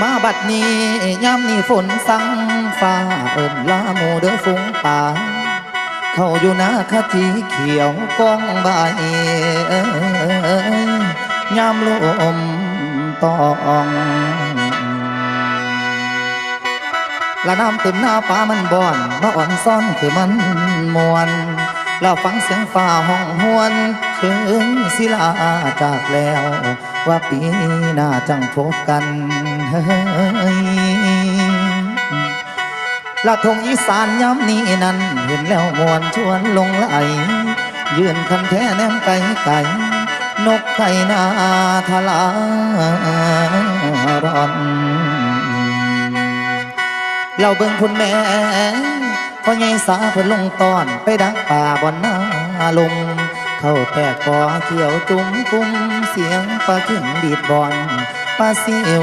มาบัดนี้ยามนี้ฝนสั่งฟ้าเอิ้นลาหมูเด้อฟุ้งป่า เขาอยู่นาคาทีเขียวกองใบเอ้ยยามลมตองละน้ำเต็มหน้าป่ามันบ่อนมาอ่อนซ่อนคือมันมวน แล้วฟังเสียงฟ้าห้องหวนถึงศิลาจากแล้ว ว่าปีหน้าจังพบกันเฮ้ยละทงอีสานย้ำนี้นั้น เห็นแล้วมวนชวนลงไหลยืนคันแท้แนมไก่ไก่นกไก่นาทลารอนเราเบิ่งคุณแม่ พ่อใหญ่สาเพิ่นลงตอนไปดักป่าบอนนาลมเข้าแต่กอเขียวจุ้มกุ้มเสียงปลาเข็งดีดบอนปลาซิว